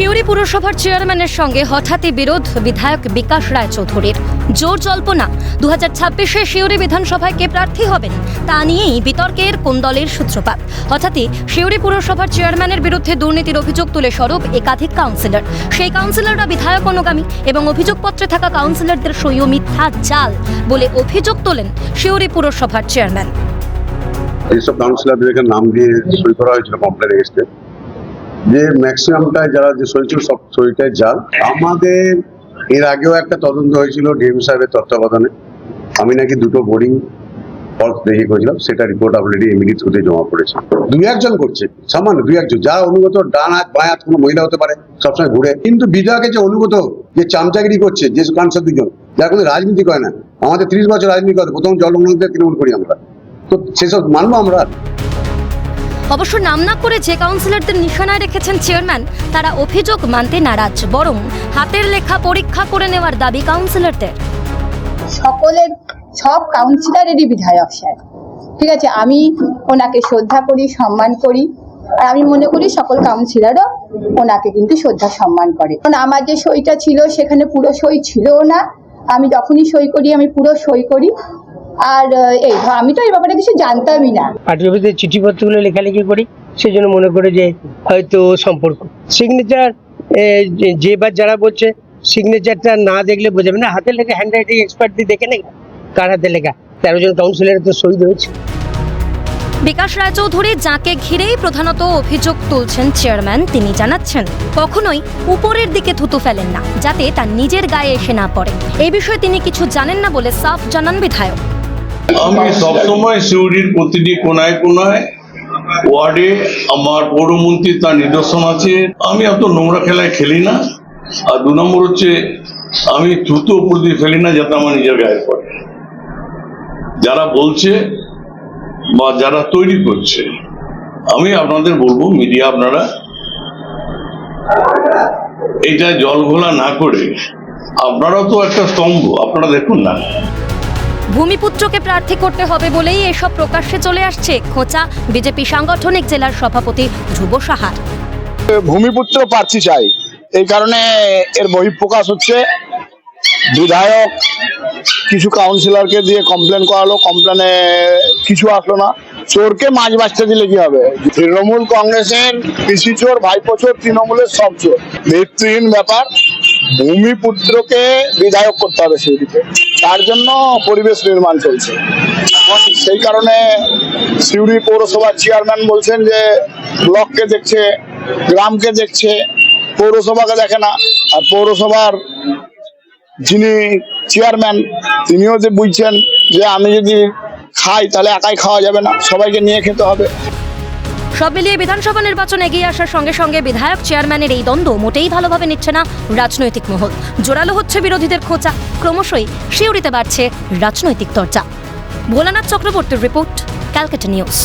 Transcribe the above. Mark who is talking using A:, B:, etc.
A: সিউড়ি পুরসভার চেয়ারম্যানের সঙ্গে হঠাৎই বিরোধ বিধায়ক বিকাশ রায়চৌধুরীর। জোর জল্পনা। দু হাজার ছাব্বিশে সিউড়ি বিধানসভায় কে প্রার্থী হবেন তা নিয়েই বিতর্কের কোন দলের সূত্রপাত। হঠাৎই সিউড়ি পুরসভার চেয়ারম্যানের বিরুদ্ধে দুর্নীতির অভিযোগ তুলে স্বরূপ একাধিক কাউন্সিলর। সেই কাউন্সিলররা বিধায়ক অনুগামী এবং অভিযোগপত্রে থাকা কাউন্সিলরদের সইও মিথ্যা জাল বলে অভিযোগ তোলেন সিউড়ি পুরসভার চেয়ারম্যান।
B: এইসব কাউন্সিলরদেরকে নাম দিয়ে সই করা হয়েছিল কমপ্লেন এগেস্টে যে ম্যাক্সিমামটাই যারা যে সই ছিল সব সইটাই জাল আমাদের এর আগেও একটা তদন্ত হয়েছিল ডিএম সাহেবের তত্ত্বাবধানে। আমি নাকি দুটো বোর্ডিং ফলস দেখে করেছিলাম, সেটা রিপোর্ট অলরেডি ইমিডিয়েট হতে জমা পড়েছে। দুই একজন করছে, সামান্য দুই একজন, যারা অনুগত ডান হাত, বাঁ হাত কোনো মহিলা হতে পারে, সবসময় ঘুরে। কিন্তু বিধায়কের যে অনুগত, যে চামচাগিরি করছে, যে কাউন্সিলর দুজন কোনো রাজনীতি করে না, আমাদের ত্রিশ বছর রাজনীতি করে, প্রথম জলমন্ত্রী তৃণমূল করি আমরা। তো সেসব মানবো আমরা?
A: অবশ্য নাম না করে যে কাউন্সিলরদের নিশানায় রেখেছেন চেয়ারম্যান তারা অভিযোগ মানতে নারাজ। বরং হাতের লেখা পরীক্ষা করে নেওয়ার দাবি কাউন্সিলরদের
C: সকলের, সব কাউন্সিলরেরই বিধায়ক স্যার। ঠিক আছে, আমি ওনাকে শ্রদ্ধা করি, সম্মান করি, আর আমি মনে করি সকল কাউন্সিলরও ওনাকে কিন্তু শ্রদ্ধা, সম্মান করে। কারণ আমার যে সইটা ছিল, সেখানে পুরো সই ছিলও না। আমি যখনই সই করি, আমি পুরো সই করি। আর এই আমি তো এই ব্যাপারে কিছু জানতামই না।
D: পার্টি অফিসে চিঠিপত্রগুলো লেখালেখি করি সেই জন্য মনে করে যে হয়তো সম্পর্ক। সিগনেচার যে বা যারা বলছে সিগনেচারটা না দেখলে বোঝাবে না। হাতে লেখা হ্যান্ড রাইটিং এক্সপার্ট দিয়ে দেখে নেই? কার হাতে লেখা? তেরো জন কাউন্সিলর তো শহীদ হয়েছে।
A: বিকাশ রায়চৌধুরী যাকে ঘিরেই প্রধানত অভিযোগ তুলছেন চেয়ারম্যান তিনি জানাচ্ছেন কখনোই উপরের দিকে থুতু ফেলেন না যাতে তার নিজের গায়ে এসে না পড়ে। এই বিষয়ে তিনি কিছু জানেন না বলে সাফ জানান বিধায়ক।
E: আমি সবসময় সিউড়ির প্রতিটি কোনায় কোনায় ওয়ার্ডে আমার পৌরমন্ত্রী তার নিদর্শন আছে। আমি অত নোংরা খেলায় খেলি না। আর দু নম্বর হচ্ছে, আমি থুতু উপর দিয়ে ফেলি না যাতে আমার নিজের গায়ে পড়ে। যারা বলছে বা যারা তৈরি করছে, আমি আপনাদের বলব, মিডিয়া আপনারা এটা জল ঘোলা না করে, আপনারাও তো একটা স্তম্ভ, আপনারা দেখুন না।
A: ভূমিপুত্রকে প্রার্থী করতে হবে বলেই এসব প্রকাশ্যে চলে আসছে খোঁচা বিজেপি সাংগঠনিক জেলার সভাপতি ধ্রুব সাহার
F: ভূমিপুত্র প্রার্থী চাই। এই কারণে এর বহিঃপ্রকাশ হচ্ছে। বিধায়ক, কিছু কাউন্সিলরকে দিয়ে কমপ্লেন করালো কমপ্লেনে কিছু আসলো না। চোরকে মাছ বাঁচতে দিলে কি হবে? তৃণমূল কংগ্রেসের পিসি চোর, ভাইপো চোর, তৃণমূলের সব চোর। ভিত্তিহীন ব্যাপার, ভূমিপুত্রকে বিধায়ক করতে হবে দিকে। তার জন্য পরিবেশ নির্মাণ চলছে। সেই কারণে সিউড়ি পৌরসভার চেয়ারম্যান বলছেন যে, ব্লককে দেখছে, গ্রামকে দেখছে, পৌরসভাকে দেখে না। আর পৌরসভার যিনি চেয়ারম্যান, তিনিও যে বুঝছেন যে আমি যদি খাই, তাহলে একাই খাওয়া যাবে না। সবাইকে নিয়ে খেতে হবে।
A: সব মিলিয়ে বিধানসভা নির্বাচন এগিয়ে আসার সঙ্গে সঙ্গে বিধায়ক চেয়ারম্যানের এই দ্বন্দ্ব মোটেই ভালোভাবে নিচ্ছে না রাজনৈতিক মহল। জোরালো হচ্ছে বিরোধীদের খোঁচা। ক্রমশই শিউরিতে বাড়ছে রাজনৈতিক চর্চা ভোলানাথ চক্রবর্তীর রিপোর্ট, ক্যালকাটা নিউজ।